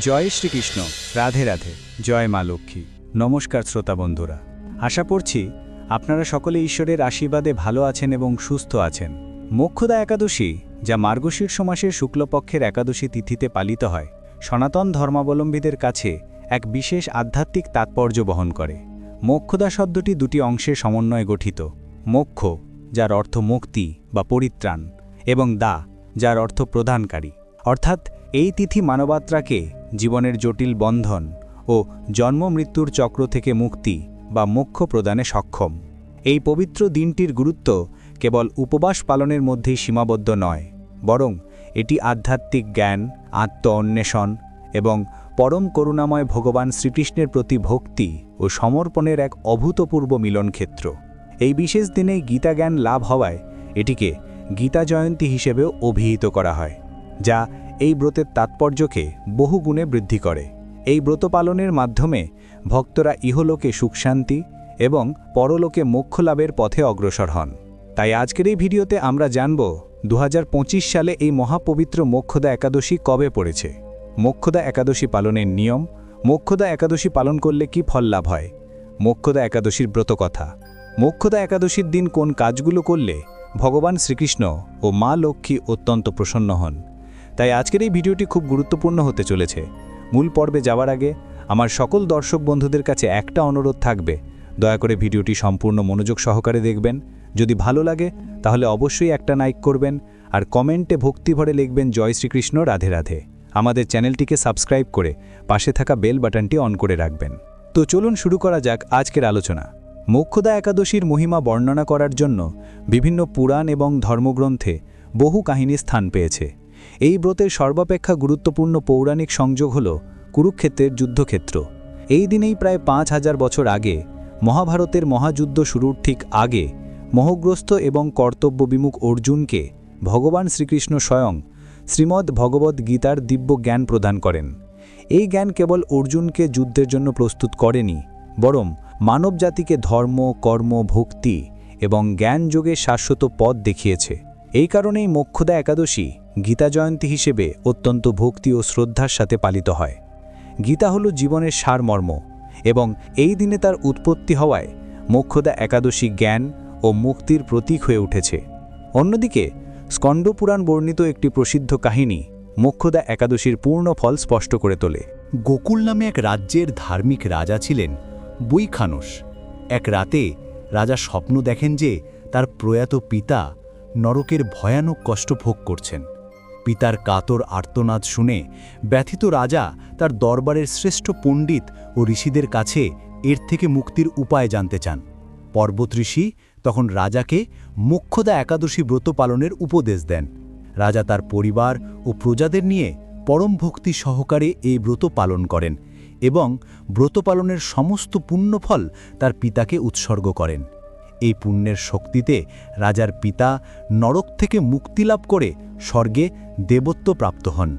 জয় শ্রীকৃষ্ণ, রাধে রাধে, জয় মা লক্ষ্মী। নমস্কার শ্রোতা বন্ধুরা। আশা করছি আপনারা সকলে ঈশ্বরের আশীর্বাদে ভালো আছেন এবং সুস্থ আছেন। মোক্ষদা একাদশী, যা মার্গশীর্ষ মাসের শুক্লপক্ষের একাদশী তিথিতে পালিত হয়, সনাতন ধর্মাবলম্বীদের কাছে এক বিশেষ আধ্যাত্মিক তাৎপর্য বহন করে। মোক্ষদা শব্দটি দুটি অংশের সমন্বয়ে গঠিত। মোক্ষ, যার অর্থ মুক্তি বা পরিত্রাণ, এবং দা, যার অর্থ প্রদানকারী। অর্থাৎ এই তিথি মানবাত্রাকে জীবনের জটিল বন্ধন ও জন্ম মৃত্যুর চক্র থেকে মুক্তি বা মোক্ষ প্রদানে সক্ষম। এই পবিত্র দিনটির গুরুত্ব কেবল উপবাস পালনের মধ্যেই সীমাবদ্ধ নয়, বরং এটি আধ্যাত্মিক জ্ঞান আত্ম অন্বেষণ এবং পরম করুণাময় ভগবান শ্রীকৃষ্ণের প্রতি ভক্তি ও সমর্পণের এক অভূতপূর্ব মিলনক্ষেত্র। এই বিশেষ দিনেই গীতা জ্ঞান লাভ হওয়ায় এটিকে গীতা জয়ন্তী হিসেবেও অভিহিত করা হয়, যা এই ব্রতের তাৎপর্যকে বহুগুণে বৃদ্ধি করে। এই ব্রত পালনের মাধ্যমে ভক্তরা ইহলোকে সুখশান্তি এবং পরলোকে মোক্ষ লাভের পথে অগ্রসর হন। তাই আজকের এই ভিডিওতে আমরা জানব দু হাজার পঁচিশ সালে এই মহাপবিত্র মোক্ষদা একাদশী কবে পড়েছে? মোক্ষদা একাদশী পালনের নিয়ম, মোক্ষদা একাদশী পালন করলে কি ফল লাভ হয়? মোক্ষদা একাদশীর ব্রতকথা মোক্ষদা একাদশীর দিন কোন কাজগুলো করলে ভগবান শ্রীকৃষ্ণ ও মা লক্ষ্মী অত্যন্ত প্রসন্ন হন। তাই আজকের এই ভিডিওটি খুব গুরুত্বপূর্ণ হতে চলেছে। মূল পর্বে যাওয়ার আগে আমার সকল দর্শক বন্ধুদের কাছে একটা অনুরোধ থাকবে। দয়া করে ভিডিওটি সম্পূর্ণ মনোযোগ সহকারে দেখবেন। যদি ভালো লাগে, তাহলে অবশ্যই একটা লাইক করবেন আর কমেন্টে ভক্তি ভরে লিখবেন জয় শ্রীকৃষ্ণ, রাধে রাধে। আমাদের চ্যানেলটিকে সাবস্ক্রাইব করে পাশে থাকা বেল বাটনটি অন করে রাখবেন। তো চলুন শুরু করা যাক আজকের আলোচনা। মোক্ষদা একাদশীর মহিমা বর্ণনা করার জন্য বিভিন্ন পুরাণ এবং ধর্মগ্রন্থে বহু কাহিনী স্থান পেয়েছে। এই ব্রতের সর্বাপেক্ষা গুরুত্বপূর্ণ পৌরাণিক সংযোগ হল কুরুক্ষেত্রের যুদ্ধক্ষেত্র। এই দিনেই প্রায় পাঁচ হাজার বছর আগে, মহাভারতের মহাযুদ্ধ শুরুর ঠিক আগে মোহগ্রস্ত এবং কর্তব্যবিমুখ অর্জুনকে ভগবান শ্রীকৃষ্ণ স্বয়ং শ্রীমদ্ ভগবদ্ গীতার দিব্য জ্ঞান প্রদান করেন। এই জ্ঞান কেবল অর্জুনকে যুদ্ধের জন্য প্রস্তুত করেনি, বরং মানবজাতিকে ধর্ম, কর্ম, ভক্তি এবং জ্ঞানযোগে শাশ্বত পথ দেখিয়েছে। এই কারণেই মোক্ষদা একাদশী গীতা জয়ন্তী হিসেবে অত্যন্ত ভক্তি ও শ্রদ্ধার সাথে পালিত হয়। গীতা হল জীবনের সারমর্ম এবং এই দিনে তার উৎপত্তি হওয়ায় মোক্ষদা একাদশী জ্ঞান ও মুক্তির প্রতীক হয়ে উঠেছে। অন্যদিকে স্কন্দপুরাণ বর্ণিত একটি প্রসিদ্ধ কাহিনী মোক্ষদা একাদশীর পূর্ণ ফল স্পষ্ট করে তোলে। গোকুল নামে এক রাজ্যের ধার্মিক রাজা ছিলেন বৈখানস এক রাতে রাজা স্বপ্ন দেখেন যে তার প্রয়াত পিতা নরকের ভয়ানক কষ্ট ভোগ করছেন। পিতার কাতর আর্তনাদ শুনে ব্যথিত রাজা তার দরবারের শ্রেষ্ঠ পণ্ডিত ও ঋষিদের কাছে এর থেকে মুক্তির উপায় জানতে চান। পর্বত ঋষি তখন রাজাকে মুখ্যদা একাদশী ব্রত পালনের উপদেশ দেন। রাজা তার পরিবার ও প্রজাদের নিয়ে পরম ভক্তি সহকারে এই ব্রত পালন করেন এবং ব্রত পালনের সমস্ত পুণ্যফল তার পিতাকে উৎসর্গ করেন। এই পুণ্যের শক্তিতে রাজার পিতা নরক থেকে মুক্তি লাভ করে স্বর্গে দেবত্ব প্রাপ্ত হন।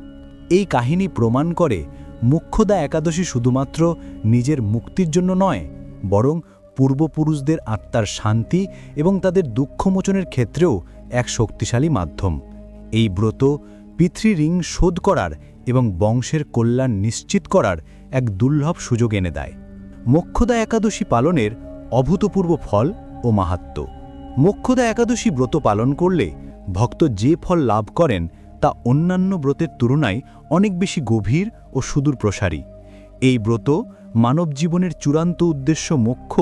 এই কাহিনী প্রমাণ করে মুখ্যদা একাদশী শুধুমাত্র নিজের মুক্তির জন্য নয়, বরং পূর্বপুরুষদের আত্মার শান্তি এবং তাদের দুঃখমোচনের ক্ষেত্রেও এক শক্তিশালী মাধ্যম। এই ব্রত পিতৃ ঋণ শোধ করার এবং বংশের কল্যাণ নিশ্চিত করার এক দুর্লভ সুযোগ এনে দেয়। মোক্ষদা একাদশী পালনের অভূতপূর্ব ফল ও মাহাত্ম। মোক্ষদা একাদশী ব্রত পালন করলে ভক্ত যে ফল লাভ করেন তা অন্যান্য ব্রতের তুলনায় অনেক বেশি গভীর ও সুদূর প্রসারী। এই ব্রত মানব জীবনের চূড়ান্ত উদ্দেশ্য মোক্ষ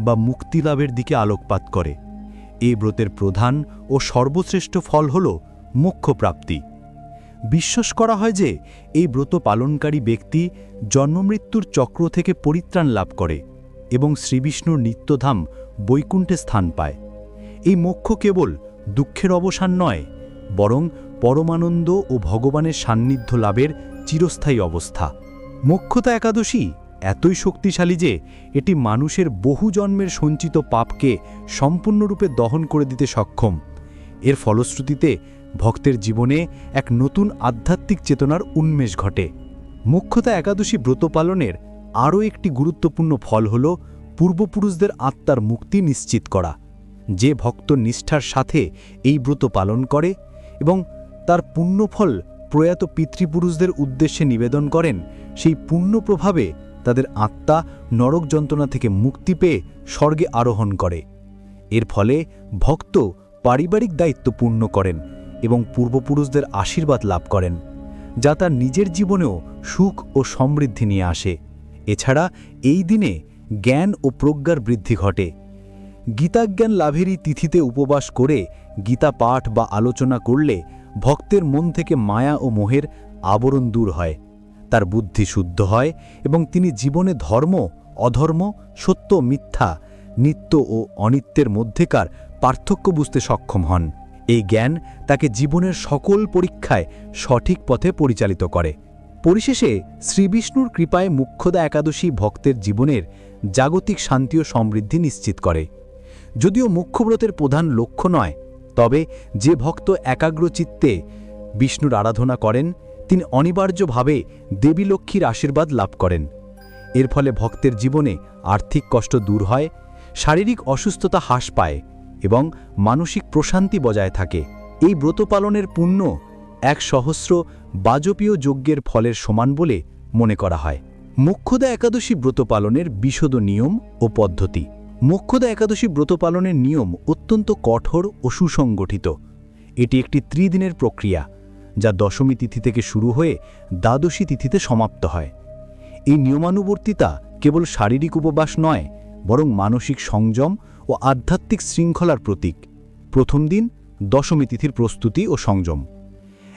বা মুক্তি লাভের দিকে আলোকপাত করে। এই ব্রতের প্রধান ও সর্বশ্রেষ্ঠ ফল হল মোক্ষপ্রাপ্তি বিশ্বাস করা হয় যে এই ব্রত পালনকারী ব্যক্তি জন্মমৃত্যুর চক্র থেকে পরিত্রাণ লাভ করে এবং শ্রীবিষ্ণুর নিত্যধাম বৈকুণ্ঠে স্থান পায়। এই মোক্ষ কেবল দুঃখের অবসান নয়, বরং পরমানন্দ ও ভগবানের সান্নিধ্য লাভের চিরস্থায়ী অবস্থা। মোক্ষতা একাদশী এতই শক্তিশালী যে এটি মানুষের বহু জন্মের সঞ্চিত পাপকে সম্পূর্ণরূপে দহন করে দিতে সক্ষম। এর ফলশ্রুতিতে ভক্তের জীবনে এক নতুন আধ্যাত্মিক চেতনার উন্মেষ ঘটে। মুখ্যতা একাদশী ব্রত পালনের আরও একটি গুরুত্বপূর্ণ ফল হল পূর্বপুরুষদের আত্মার মুক্তি নিশ্চিত করা। যে ভক্ত নিষ্ঠার সাথে এই ব্রত পালন করে এবং তার পুণ্যফল প্রয়াত পিতৃপুরুষদের উদ্দেশ্যে নিবেদন করেন, সেই পুণ্য প্রভাবে তাদের আত্মা নরক যন্ত্রণা থেকে মুক্তি পেয়ে স্বর্গে আরোহণ করে। এর ফলে ভক্ত পারিবারিক দায়িত্ব পূর্ণ করেন এবং পূর্বপুরুষদের আশীর্বাদ লাভ করেন, যা তার নিজের জীবনেও সুখ ও সমৃদ্ধি নিয়ে আসে। এছাড়া এই দিনে জ্ঞান ও প্রজ্ঞার বৃদ্ধি ঘটে। গীতাজ্ঞান লাভেরই তিথিতে উপবাস করে গীতা পাঠ বা আলোচনা করলে ভক্তের মন থেকে মায়া ও মোহের আবরণ দূর হয়, তার বুদ্ধি শুদ্ধ হয় এবং তিনি জীবনে ধর্ম, অধর্ম, সত্য, মিথ্যা, নিত্য ও অনিত্যের মধ্যেকার পার্থক্য বুঝতে সক্ষম হন। এই জ্ঞান তাকে জীবনের সকল পরীক্ষায় সঠিক পথে পরিচালিত করে। পরিশেষে শ্রীবিষ্ণুর কৃপায় মুখ্যদা একাদশী ভক্তের জীবনের জাগতিক শান্তি ও সমৃদ্ধি নিশ্চিত করে। যদিও মুখ্যব্রতের প্রধান লক্ষ্য নয়, তবে যে ভক্ত একাগ্র চিত্তে বিষ্ণুর আরাধনা করেন, তিনি অনিবার্যভাবে দেবী লক্ষ্মীর আশীর্বাদ লাভ করেন। এর ফলে ভক্তের জীবনে আর্থিক কষ্ট দূর হয়, শারীরিক অসুস্থতা হ্রাস পায় এবং মানসিক প্রশান্তি বজায় থাকে। এই ব্রত পালনের পুণ্য এক সহস্র বাজপীয় যজ্ঞের ফলের সমান বলে মনে করা হয়। মুখ্যদা একাদশী ব্রত পালনের বিশদ নিয়ম ও পদ্ধতি। মুখ্যদা একাদশী ব্রত পালনের নিয়ম অত্যন্ত কঠোর ও সুসংগঠিত। এটি একটি ত্রিদিনের প্রক্রিয়া, যা দশমী তিথি থেকে শুরু হয়ে দ্বাদশী তিথিতে সমাপ্ত হয়। এই নিয়মানুবর্তিতা কেবল শারীরিক উপবাস নয়, বরং মানসিক সংযম ও আধ্যাত্মিক শৃঙ্খলার প্রতীক। প্রথম দিন দশমী তিথির প্রস্তুতি ও সংযম।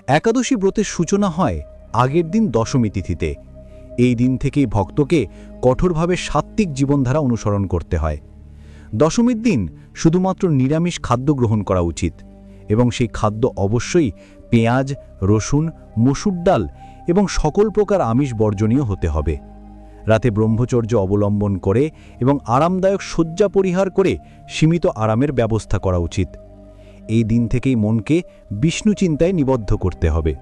একাদশী ব্রতের সূচনা হয় আগের দিন দশমী তিথিতে এই দিন থেকেই ভক্তকে কঠোরভাবে সাত্ত্বিক জীবনধারা অনুসরণ করতে হয়। দশমীর দিন শুধুমাত্র নিরামিষ খাদ্য গ্রহণ করা উচিত এবং সেই খাদ্য অবশ্যই পেঁয়াজ, রসুন, মসুর ডাল এবং সকল প্রকার আমিষ বর্জনীয় হতে হবে। রাতে ব্রহ্মচর্য অবলম্বন করে এবং আরামদায়ক শয্যা পরিহার করে সীমিত আরামের ব্যবস্থা করা উচিত। এই দিন থেকেই মনকে বিষ্ণু চিন্তায় নিবদ্ধ করতে হবে।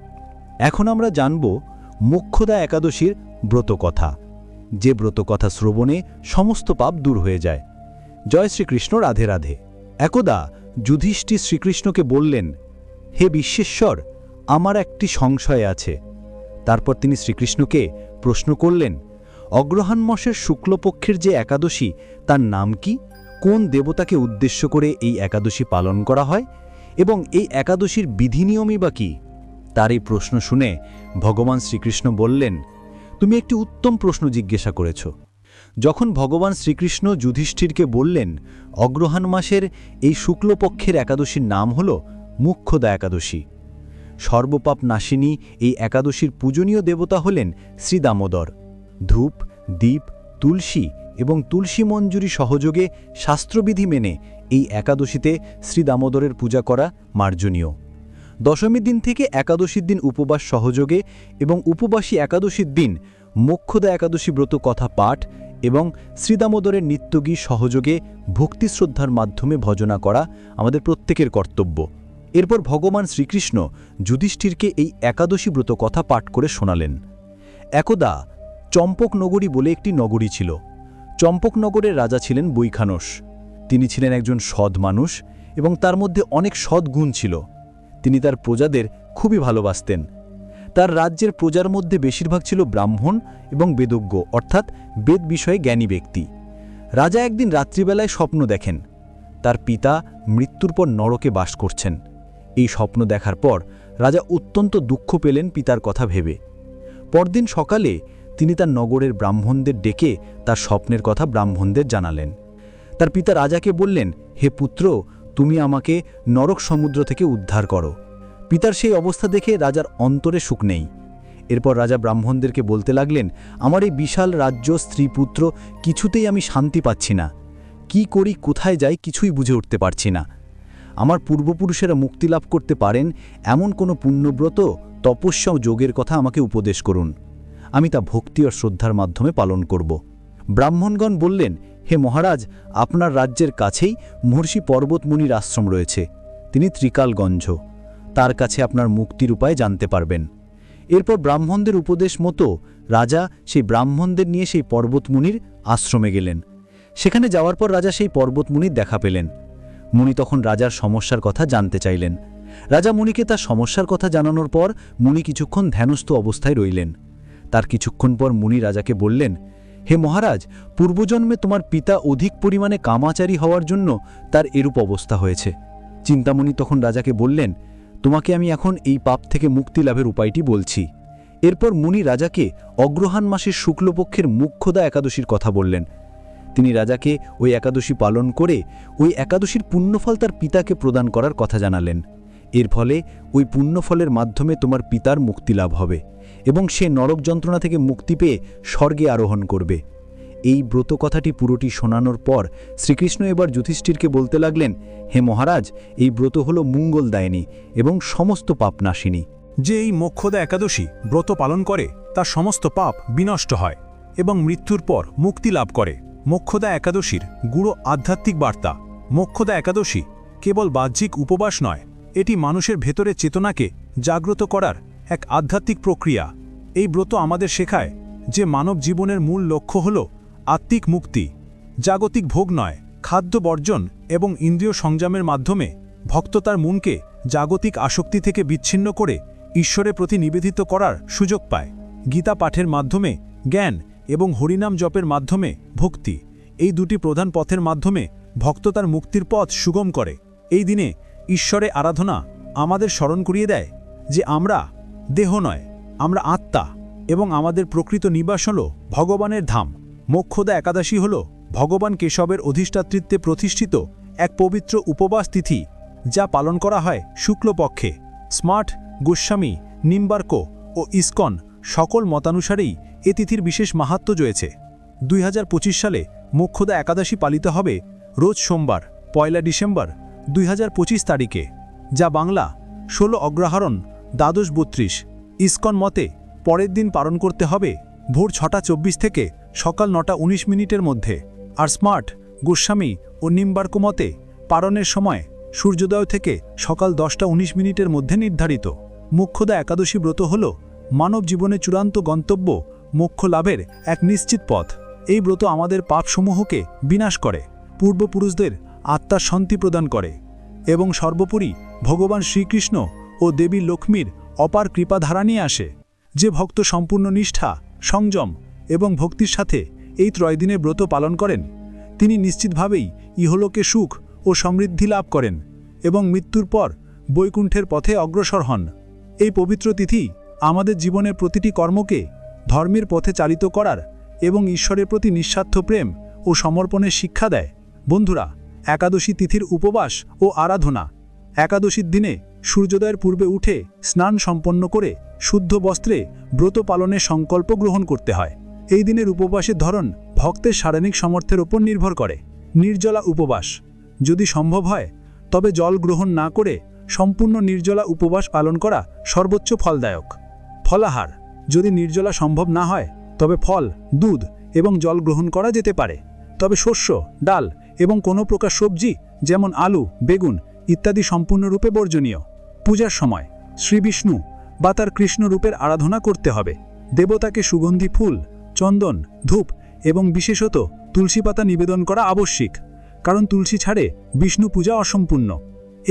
এখন আমরা জানব মোক্ষদা একাদশীর ব্রতকথা। যে ব্রতকথা শ্রবণে সমস্ত পাপ দূর হয়ে যায়। জয় শ্রীকৃষ্ণ, রাধে রাধে। একদা যুধিষ্ঠির শ্রীকৃষ্ণকে বললেন, হে বিশ্বেশ্বর, আমার একটি সংশয় আছে। তারপর তিনি শ্রীকৃষ্ণকে প্রশ্ন করলেন অগ্রহাণ মাসের শুক্লপক্ষের যে একাদশী, তার নাম কি? কোন দেবতাকে উদ্দেশ্য করে এই একাদশী পালন করা হয়? এবং এই একাদশীর বিধিনিয়মই বা কি? তার এই প্রশ্ন শুনে ভগবান শ্রীকৃষ্ণ বললেন তুমি একটি উত্তম প্রশ্ন জিজ্ঞাসা করেছ। যখন ভগবান শ্রীকৃষ্ণ যুধিষ্ঠিরকে বললেন অগ্রহাণ মাসের এই শুক্লপক্ষের একাদশীর নাম হল মুখ্যদা একাদশী। সর্বপাপ নাশিনী এই একাদশীর পূজনীয় দেবতা হলেন শ্রীদামোদর ধূপ, দীপ, তুলসী এবং তুলসী মঞ্জুরি সহযোগে শাস্ত্রবিধি মেনে এই একাদশীতে শ্রীদামোদরের পূজা করা মার্জনীয়। দশমীর দিন থেকে একাদশীর দিন উপবাস সহযোগে এবং উপবাসী একাদশীর দিন মোক্ষদা একাদশী ব্রত কথা পাঠ এবং শ্রীদামোদরের নিত্যগী সহযোগে ভক্তি শ্রদ্ধার মাধ্যমে ভজনা করা আমাদের প্রত্যেকের কর্তব্য। এরপর ভগবান শ্রীকৃষ্ণ যুধিষ্ঠিরকে এই একাদশী ব্রত কথা পাঠ করে শোনালেন। একদা চম্পক নগরী বলে একটি নগরী ছিল। চম্পকনগরের রাজা ছিলেন বৈখানস। তিনি ছিলেন একজন সৎ মানুষ এবং তার মধ্যে অনেক সৎ গুণ ছিল। তিনি তার প্রজাদের খুবই ভালোবাসতেন। তার রাজ্যের প্রজার মধ্যে বেশিরভাগ ছিল ব্রাহ্মণ এবং বেদজ্ঞ, অর্থাৎ বেদ বিষয়ে জ্ঞানী ব্যক্তি। রাজা একদিন রাত্রিবেলায় স্বপ্ন দেখেন। তার পিতা মৃত্যুর পর নরকে বাস করছেন। এই স্বপ্ন দেখার পর রাজা অত্যন্ত দুঃখ পেলেন পিতার কথা ভেবে। পরদিন সকালে তিনি তার নগরের ব্রাহ্মণদের ডেকে তার স্বপ্নের কথা ব্রাহ্মণদের জানালেন। তার পিতা রাজাকে বললেন, হে পুত্র তুমি আমাকে নরক সমুদ্র থেকে উদ্ধার করো। পিতার সেই অবস্থা দেখে রাজার অন্তরে সুখ নেই। এরপর রাজা ব্রাহ্মণদেরকে বলতে লাগলেন, আমার এই বিশাল রাজ্য স্ত্রী পুত্র কিছুতেই আমি শান্তি পাচ্ছি না। কি করি, কোথায় যাই, কিছুই বুঝে উঠতে পারছি না। আমার পূর্বপুরুষেরা মুক্তি লাভ করতে পারেন এমন কোনো পুণ্যব্রত, তপস্যা ও যোগের কথা আমাকে উপদেশ করুন। আমি তা ভক্তি ও শ্রদ্ধার মাধ্যমে পালন করব। ব্রাহ্মণগণ বললেন হে মহারাজ, আপনার রাজ্যের কাছেই মহর্ষি পর্বতমুনির আশ্রম রয়েছে। তিনি ত্রিকালগঞ্জ। তার কাছে আপনার মুক্তির উপায় জানতে পারবেন। এরপর ব্রাহ্মণদের উপদেশ মতো রাজা সেই ব্রাহ্মণদের নিয়ে সেই পর্বতমুনির আশ্রমে গেলেন। সেখানে যাওয়ার পর রাজা সেই পর্বতমুনির দেখা পেলেন। মুনি তখন রাজার সমস্যার কথা জানতে চাইলেন। রাজা মুনিকে তার সমস্যার কথা জানানোর পর মুনি কিছুক্ষণ ধ্যানস্থ অবস্থায় রইলেন। তার কিছুক্ষণ পর মুনি রাজাকে বললেন হে মহারাজ, পূর্বজন্মে তোমার পিতা অধিক পরিমাণে কামাচারী হওয়ার জন্য তার এরূপ অবস্থা হয়েছে। চিন্তামণি তখন রাজাকে বললেন, তোমাকে আমি এখন এই পাপ থেকে মুক্তি লাভের উপায়টি বলছি। এরপর মুনি রাজাকে অগ্রহায়ণ মাসের শুক্লপক্ষের মুখ্যদা একাদশীর কথা বললেন। তিনি রাজাকে ওই একাদশী পালন করে ওই একাদশীর পুণ্যফল তার পিতাকে প্রদান করার কথা জানালেন। এর ফলে ওই পুণ্যফলের মাধ্যমে তোমার পিতার মুক্তি লাভ হবে। এবং সে নরক যন্ত্রণা থেকে মুক্তি পেয়ে স্বর্গে আরোহণ করবে। এই ব্রত কথাটি পুরোটি শোনানোর পর শ্রীকৃষ্ণ এবার যুধিষ্ঠিরকে বলতে লাগলেন, হে মহারাজ, এই ব্রত হল মঙ্গলদায়িনী এবং সমস্ত পাপনাশিনী যে এই মোক্ষদা একাদশী ব্রত পালন করে, তার সমস্ত পাপ বিনষ্ট হয় এবং মৃত্যুর পর মুক্তি লাভ করে। মোক্ষদা একাদশীর গুড়ো আধ্যাত্মিক বার্তা। মোক্ষদা একাদশী কেবল বাহ্যিক উপবাস নয়, এটি মানুষের ভেতরে চেতনাকে জাগ্রত করার এক আধ্যাত্মিক প্রক্রিয়া। এই ব্রত আমাদের শেখায় যে মানব জীবনের মূল লক্ষ্য হল আত্মিক মুক্তি, জাগতিক ভোগ নয়, খাদ্য বর্জন এবং ইন্দ্রিয় সংযমের মাধ্যমে ভক্ত তার মনকে জাগতিক আসক্তি থেকে বিচ্ছিন্ন করে ঈশ্বরের প্রতি নিবেদিত করার সুযোগ পায়। গীতা পাঠের মাধ্যমে জ্ঞান এবং হরিনাম জপের মাধ্যমে ভক্তি, এই দুটি প্রধান পথের মাধ্যমে ভক্ত তার মুক্তির পথ সুগম করে। এই দিনে ঈশ্বরে আরাধনা আমাদের স্মরণ করিয়ে দেয় যে আমরা দেহ নয়, আমরা আত্মা এবং আমাদের প্রকৃত নিবাস হল ভগবানের ধাম। মোক্ষদা একাদশী হল ভগবান কেশবের অধিষ্ঠাতৃত্বে প্রতিষ্ঠিত এক পবিত্র উপবাস তিথি, যা পালন করা হয় শুক্লপক্ষে। স্মার্ট, গোস্বামী, নিম্বার্ক ও ইসকন সকল মতানুসারেই এ তিথির বিশেষ মাহাত্ম রয়েছে। দুই হাজার পঁচিশ সালে মোক্ষদা একাদশী পালিত হবে রোজ সোমবার, পয়লা ডিসেম্বর দুই হাজার পঁচিশ তারিখে, যা বাংলা ষোলো অগ্রহারণ দ্বাদশ বত্রিশ। ইসকন মতে, পরের দিন পালন করতে হবে ভোর ছটা চব্বিশ থেকে সকাল নটা ১৯ মিনিটের মধ্যে। আর স্মার্ট, গোস্বামী ও নিম্বার্ক মতে, পালনের সময় সূর্যোদয় থেকে সকাল দশটা ১৯ মিনিটের মধ্যে নির্ধারিত। মুখ্যদা একাদশী ব্রত হল মানব জীবনে চূড়ান্ত গন্তব্য মোক্ষ লাভের এক নিশ্চিত পথ। এই ব্রত আমাদের পাপসমূহকে বিনাশ করে, পূর্বপুরুষদের আত্মার শান্তি প্রদান করে এবং সর্বোপরি ভগবান শ্রীকৃষ্ণ ও দেবী লক্ষ্মীর অপার কৃপাধারা নিয়ে আসে। যে ভক্ত সম্পূর্ণ নিষ্ঠা, সংযম এবং ভক্তির সাথে এই ত্রয়দিনের ব্রত পালন করেন, তিনি নিশ্চিতভাবেই ইহলোকে সুখ ও সমৃদ্ধি লাভ করেন এবং মৃত্যুর পর বৈকুণ্ঠের পথে অগ্রসর হন। এই পবিত্র তিথি আমাদের জীবনের প্রতিটি কর্মকে ধর্মের পথে চালিত করার এবং ঈশ্বরের প্রতি নিঃস্বার্থ প্রেম ও সমর্পণের শিক্ষা দেয়। বন্ধুরা, একাদশী তিথির উপবাস ও আরাধনা। একাদশীর দিনে সূর্যোদয়ের পূর্বে উঠে স্নান সম্পন্ন করে শুদ্ধ বস্ত্রে ব্রত পালনের সংকল্প গ্রহণ করতে হয়। এই দিনের উপবাসের ধরন ভক্তের শারীরিক সামর্থ্যের ওপর নির্ভর করে। নির্জলা উপবাস যদি সম্ভব হয়, তবে জল গ্রহণ না করে সম্পূর্ণ নির্জলা উপবাস পালন করা সর্বোচ্চ ফলদায়ক। ফলাহার যদি নির্জলা সম্ভব না হয়, তবে ফল, দুধ এবং জল গ্রহণ করা যেতে পারে। তবে শস্য, ডাল এবং কোনো প্রকার সবজি যেমন আলু, বেগুন ইত্যাদি সম্পূর্ণরূপে বর্জনীয়। পূজার সময় শ্রীবিষ্ণু বা তার কৃষ্ণ রূপের আরাধনা করতে হবে। দেবতাকে সুগন্ধি ফুল, চন্দন, ধূপ এবং বিশেষত তুলসী পাতা নিবেদন করা আবশ্যিক, কারণ তুলসী ছাড়ে বিষ্ণু পূজা অসম্পূর্ণ।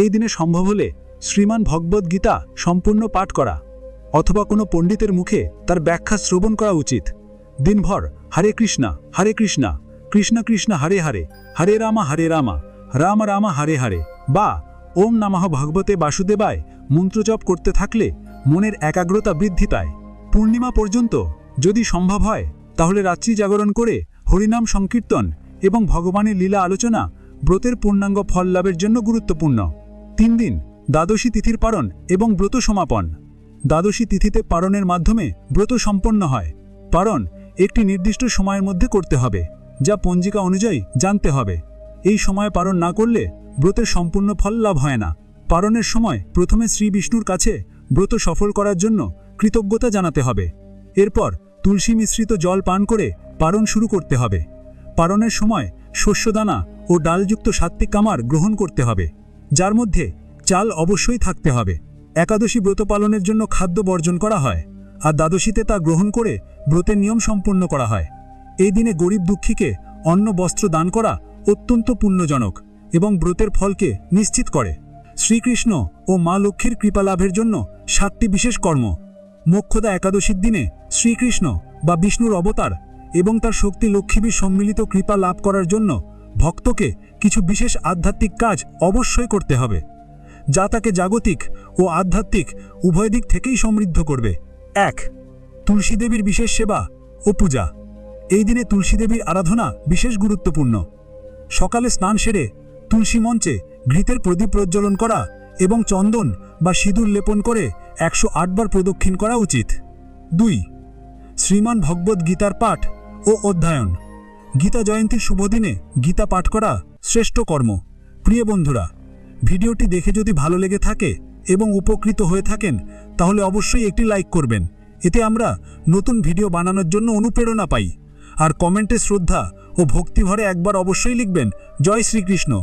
এই দিনে সম্ভব হলে শ্রীমান ভগবদ্ গীতা সম্পূর্ণ পাঠ করা অথবা কোনো পণ্ডিতের মুখে তার ব্যাখ্যা শ্রবণ করা উচিত। দিনভর হরে কৃষ্ণা হরে কৃষ্ণা, কৃষ্ণ কৃষ্ণ হরে হরে হরে রামা হরে রামা, রাম রামা হরে হরে বা ওম নামাহ ভগবতে বাসুদেবায় মন্ত্রজপ করতে থাকলে মনের একাগ্রতা বৃদ্ধি পায়। পূর্ণিমা পর্যন্ত যদি সম্ভব হয়, তাহলে রাত্রি জাগরণ করে হরিনাম সংকীর্তন এবং ভগবানের লীলা আলোচনা ব্রতের পূর্ণাঙ্গ ফল লাভের জন্য গুরুত্বপূর্ণ। তিন দিন দ্বাদশী তিথির পারণ এবং ব্রত সমাপন। দ্বাদশী তিথিতে পারণের মাধ্যমে ব্রত সম্পন্ন হয়। পারণ একটি নির্দিষ্ট সময়ের মধ্যে করতে হবে, যা পঞ্জিকা অনুযায়ী জানতে হবে। এই সময় পারণ না করলে ব্রতের সম্পূর্ণ ফল লাভ হয় না। পারণের সময় প্রথমে শ্রী বিষ্ণুর কাছে ব্রত সফল করার জন্য কৃতজ্ঞতা জানাতে হবে। এরপর তুলসী মিশ্রিত জল পান করে পারণ শুরু করতে হবে। পারণের সময় শস্যদানা ও ডালযুক্ত সাত্বিক কামার গ্রহণ করতে হবে, যার মধ্যে চাল অবশ্যই থাকতে হবে। একাদশী ব্রত পালনের জন্য খাদ্য বর্জন করা হয়, আর দ্বাদশীতে তা গ্রহণ করে ব্রতের নিয়ম সম্পূর্ণ করা হয়। এই দিনে গরিব দুঃখীকে অন্ন বস্ত্র দান করা অত্যন্ত পুণ্যজনক। এবং ব্রতের ফলকে নিশ্চিত করে। শ্রীকৃষ্ণ ও মা লক্ষ্মীর কৃপা লাভের জন্য সাতটি বিশেষ কর্ম। মোক্ষদা একাদশীর দিনে শ্রীকৃষ্ণ বা বিষ্ণুর অবতার এবং তার শক্তি লক্ষ্মীবীর সম্মিলিত কৃপা লাভ করার জন্য ভক্তকে কিছু বিশেষ আধ্যাত্মিক কাজ অবশ্যই করতে হবে, যা তাকে জাগতিক ও আধ্যাত্মিক উভয় দিক থেকেই সমৃদ্ধ করবে। এক, তুলসী দেবীর বিশেষ সেবা ও পূজা। এই দিনে তুলসী দেবীর আরাধনা বিশেষ গুরুত্বপূর্ণ। সকালে স্নান সেরে তুলসী মঞ্চে ঘৃতের প্রদীপ প্রজ্বলন করা এবং চন্দন বা সিঁদুর লেপন করে একশো আটবার প্রদক্ষিণ করা উচিত। দুই, শ্রীমান ভগবদ্ গীতার পাঠ ও অধ্যয়ন। গীতা জয়ন্তীর শুভ দিনে গীতা পাঠ করা শ্রেষ্ঠ কর্ম। প্রিয় বন্ধুরা, ভিডিওটি দেখে যদি ভালো লেগে থাকে এবং উপকৃত হয়ে থাকেন, তাহলে অবশ্যই একটি লাইক করবেন। এতে আমরা নতুন ভিডিও বানানোর জন্য অনুপ্রেরণা পাই। আর কমেন্টে শ্রদ্ধা ও ভক্তিভরে একবার অবশ্যই লিখবেন, জয় শ্রীকৃষ্ণ।